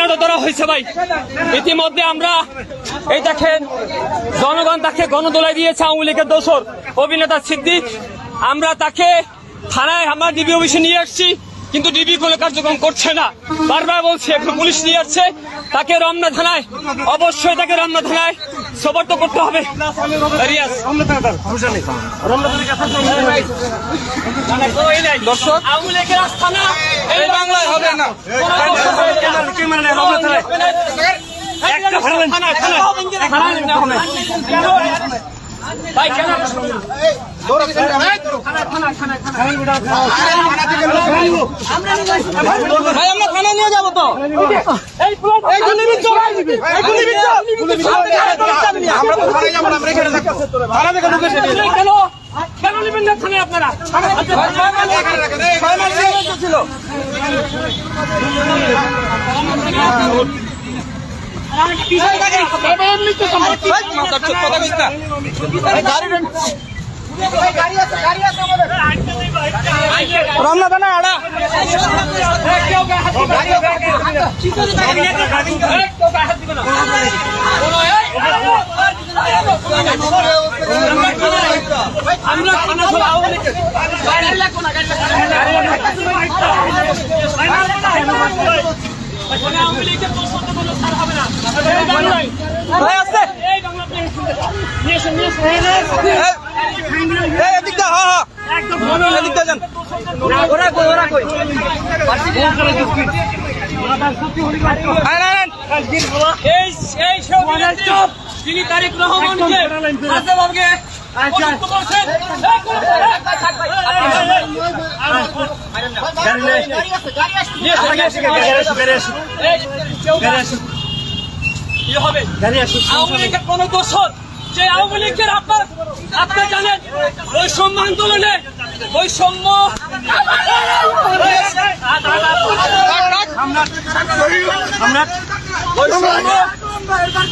হাতে ধরা হয়েছে ভাই। ইতিমধ্যে আমরা এই দেখেন জনগণ তাকে গণদোলায় দিয়েছে আওয়ামী লীগের দোসর অভিনেতা সিদ্দিক। আমরা তাকে থানায় আমরা ডিবি অফিসে নিয়ে আসছি কিন্তু ডিবি কোনো কার্যক্রম করছে না। বারবার বলছে এখন পুলিশ নিয়ে আসছে তাকে রমনা থানায় অবশ্যই তাকে রমনা থানায় সবর্ত করতে হবে। দর্শক আওয়ামী লীগের আস্থানা এই বাংলায় হবে না একটা থানা থানা ভাই কেন? ভাই আমরা থানা নিয়ে যাব তো। এই এই গুলি বিচ্ছ এই গুলি বিচ্ছ আমরা তো থানায় যাব না আমরা এখানে থাকব। থানা থেকে ঢুকে সেটা কেন? কেন নেবেন না থানায় আপনারা? ছিল রমনা থানা আড়া আমরা আওয়ামী লীগের কোনো ছাড় হবে না। এই বাংলায় এই বাংলা নিয়ে এসে নিয়ে এসে। এদিক দা হ্যাঁ হ্যাঁ। একদম। এদিক দা যান। ওরা কই ওরা কই? আয় না না এই এই সবিনাশী তিনি তারিক রহমানকে আজবাবকে পছন্দ করছেন এই কোন কি হবে আওয়ামী লীগের কোন দোষর যে আওয়ামী লীগের আপনার আপনি জানেন বৈষম্য আন্দোলনে বৈষম্য বৈষম্য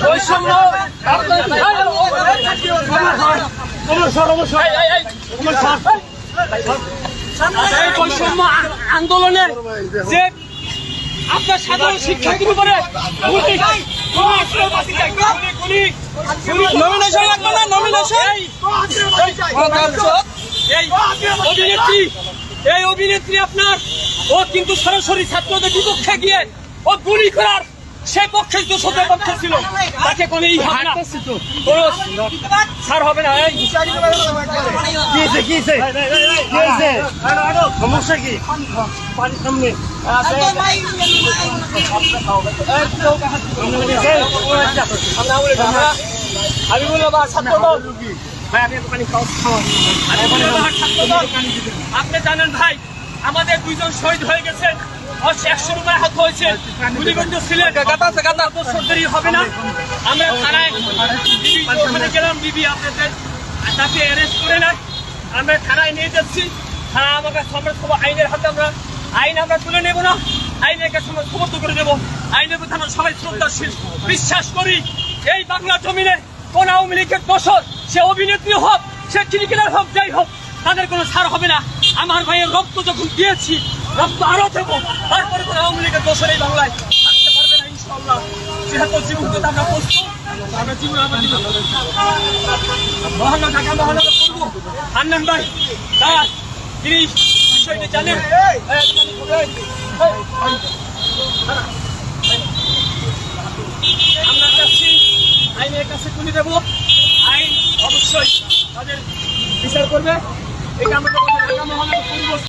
বৈষম্য বৈষম্য যে আপনার সাধারণ গুলি, গুলি, নমিনেশন এই অভিনেত্রী এই অভিনেত্রী আপনার ও কিন্তু সরাসরি ছাত্রদের বিপক্ষে গিয়ে ও গুলি করার সে পক্ষে দোষদের পক্ষে ছিল তাকে কোনো এই হবে না কোনো ছাড় হবে না এই। সমস্যা কি? পানি খাওয়া আমি বললাম ছাত্র দল। আপনি জানেন ভাই আমাদের দুইজন শহীদ হয়ে গেছেন হবে না। থানায় নিয়ে। যাচ্ছি। সমর্থ করে দেবো বিশ্বাস করি, এই বাংলা জমিনে কোন আওয়ামী লীগের দোষর, সে অভিনেত্রী হোক, সে ক্রিকেটার হোক, যাই হোক, তাদের কোনো ছাড় হবে না। আমার ভাইয়ের রক্ত যখন দিয়েছি রক্ত আরও দেবো তারপরে কোনো আওয়ামী লীগের দোষর এই বাংলায় থাকতে পারবে না ইনশাল্লাহ যেহেতু জীবন দিতে আমরা প্রস্তুত আমরা জীবন আমরা জীবন মহানগর ঢাকা মহানগর করব হান্নান ভাই তার তিনি বিষয়টি জানেন? আমরা চাচ্ছি আইনের কাছে তুলে দেবো। আইন অবশ্যই তাদের বিচার করবে। এটা আমরা ঢাকা মহানগর করব